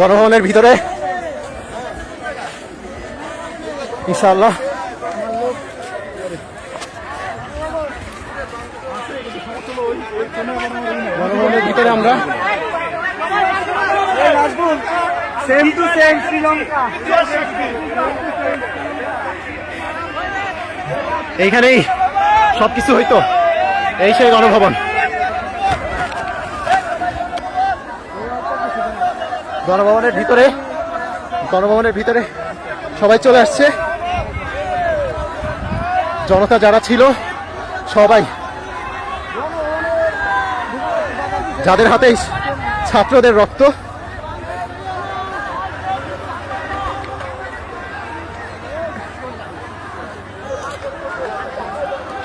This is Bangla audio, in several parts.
গণভবনের ভিতরে। ইনশাআল্লাহ। গণভবনের ভিতরে আমরা সেম টু সেম শ্রীলঙ্কা। এইখানেই সবকিছু হইতো এই সেই গণভবন। গণভবনের ভিতরে গণভবনের ভিতরে সবাই চলে আসছে। জনতা যারা ছিল, সবাই যাদের হাতে ছাত্রদের রক্ত,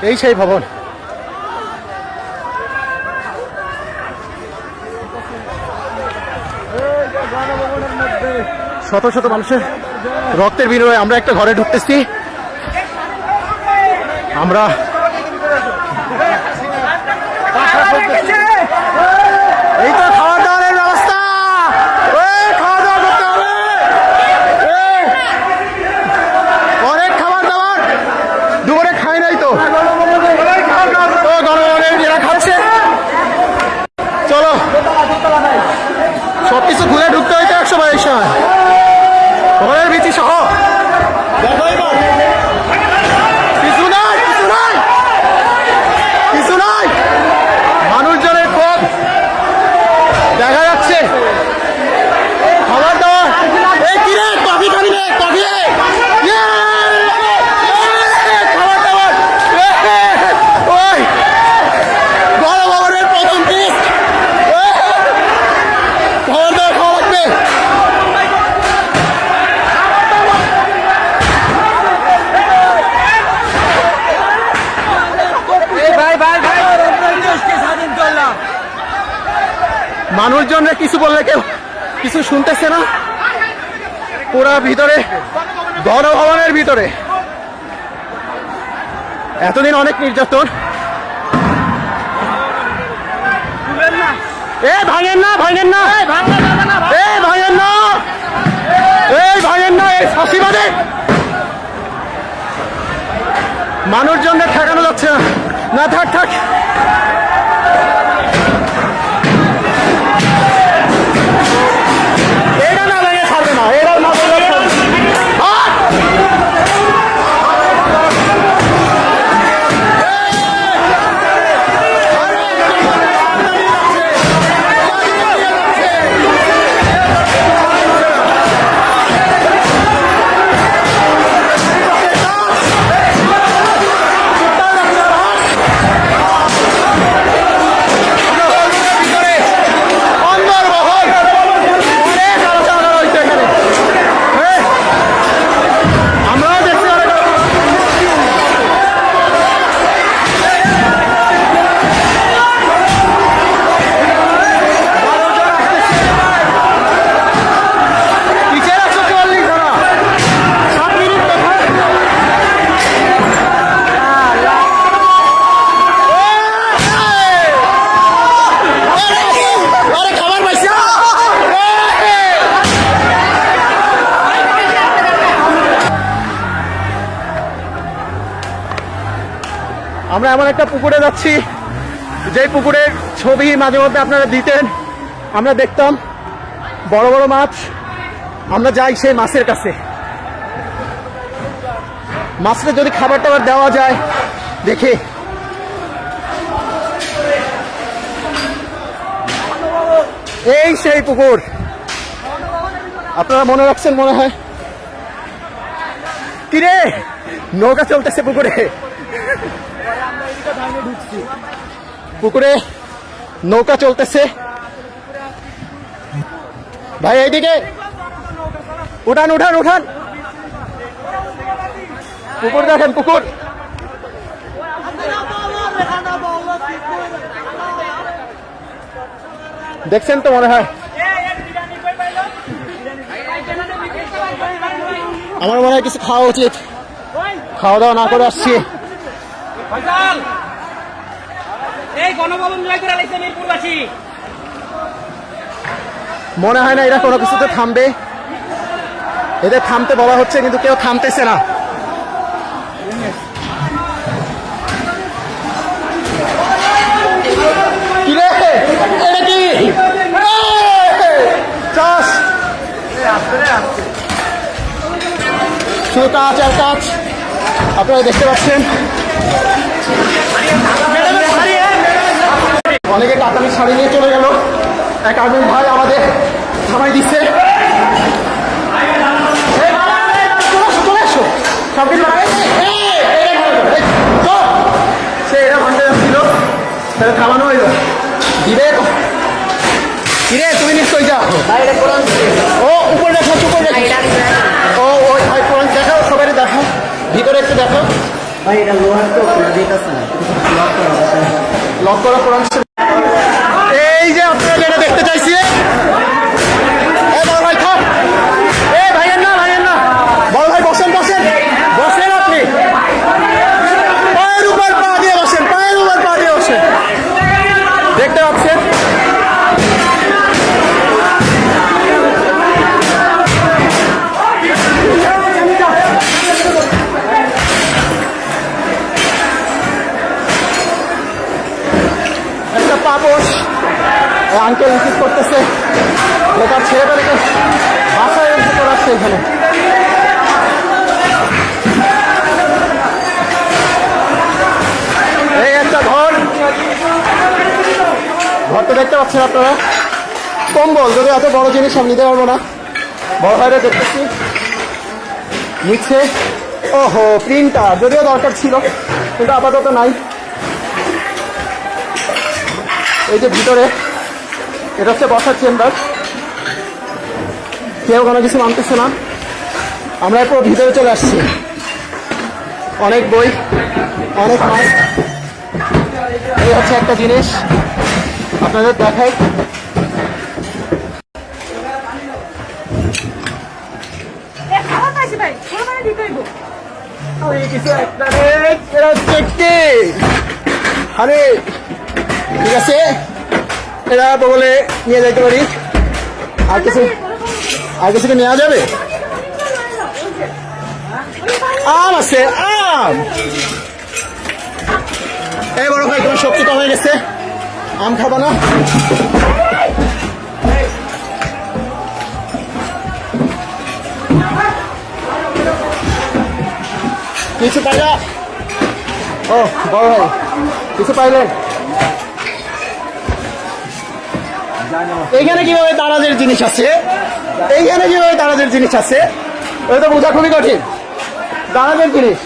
এই সেই ভবন। শত শত মানুষের রক্তের বিনিময়ে আমরা একটা ঘরে ঢুকতেছি। আমরা এই তো খাওয়া দাওয়ার ব্যবস্থা এই, খাওয়া দাওয়া করতে হবে এই, অনেক খাবার দাবার দুপুরে খাই নাই তো ও গণভবনে এরা খাচ্ছে চলো সবকিছু খুলে ঢুকতে হইতো একশো বাইশ সময় ঘরের বিচি সহ দেখো এবার। কিছু নাই কিছু নাই কিছু নাই মানুষজনের পথ দেখা যাচ্ছে খাবার দাবার এই কি রে কফি খাবি রে কফি ইয়ে! খাবার দাবার এ! ওই গণভবনের প্রথম পিস খাবার দাবার খাওয়া লাগবে ভাই ভাই ভাই দেশকে স্বাধীন করলাম মানুষজনরা কিছু বললে কেউ কিছু শুনতেছে না। পুরা ভিতরে গণভবনের ভিতরে। এতদিন অনেক নির্যাতন। এ ভাঙেন না ভাঙেন না। এ ভাঙেন না। এই ভাঙেন না এই ফাঁসিবাদে। মানুষজনদের ঠেকানো যাচ্ছে না। না থাক থাক। আমরা এমন একটা পুকুরে যাচ্ছি যে পুকুরের ছবি মাঝে মধ্যে আপনারা দিতেন। আমরা দেখতাম বড় বড় মাছ। আমরা যাই সেই মাছের কাছে। মাছটা যদি খাবার টাবার দেওয়া যায়, দেখে। এই সেই পুকুর। আপনারা মনে রাখছেন মনে হয়? কিরে? নৌকা চলতেছে পুকুরে। পুকুরে নৌকা চলতেছে। ভাই এইদিকে। উঠান উঠান উঠান। পুকুর দেখেন পুকুর। দেখছেন তো মনে হয়? আমার মনে হয় কিছু খাওয়া উচিত। খাওয়া দাওয়া না করে আসছি। গণভবন জয় করে লাইছে মিরপুরবাসী। মনে হয় না এরা কোনো কিছুতে থামবে। এদের থামতে বলা হচ্ছে, কিন্তু কেউ থামতেছে না! শুধু কাজ আর কাজ আপনারা দেখতে পাচ্ছেন। অনেকে কাতালি শাড়ি নিয়ে চলে গেল। এক আর্মিন ভাই আমাদের থামাই দিচ্ছে। চলে আসো, সব কিছু। সে এটা তাহলে থামানো হইল। দিবে কিরে তুমি নিশ্চয়ই যাও। ও উপরে দেখো উপরে দেখো। ও ওই ভাই কোরআন দেখাও সবাই দেখাও। ভিতরে একটু দেখো। ভাই এটা লোহার তো লক করা কোরআন করাচ্ছে এখানে। এই একটা ঘর। ঘরটা দেখতে পাচ্ছেন আপনারা। কম্বল, যদি এত বড় জিনিস আমি নিতে পারব না। বড় ভাইরা দেখতেছি। নিচ্ছে। ওহো, প্রিন্টার, যদিও দরকার ছিল, কিন্তু আপাতত নাই। এই যে ভিতরে, এটা হচ্ছে বসার চেম্বার। কেউ কোনো কিছু মানতেছে না। আমরা পুরো ভিতরে চলে আসছি। অনেক বই অনেক মাছ। এই হচ্ছে একটা জিনিস। আপনাদের দেখাই। মানে আরে ঠিক আছে। এরা বলে নিয়ে যেতে পারি। আর কিছু আর কিছু কি নেওয়া যাবে? আম আছে, আম। এই বড় ভাই, তোমার শক্তি কমে গেছে। আম খাবা না? কিছু পাইলা? ও, বড় ভাই, কিছু পাইলেন এইখানে কীভাবে দারাজের জিনিস আছে? এইখানে যেভাবে দানাদের জিনিস আছে? তো বোঝা খুবই কঠিন। দানাদের জিনিস।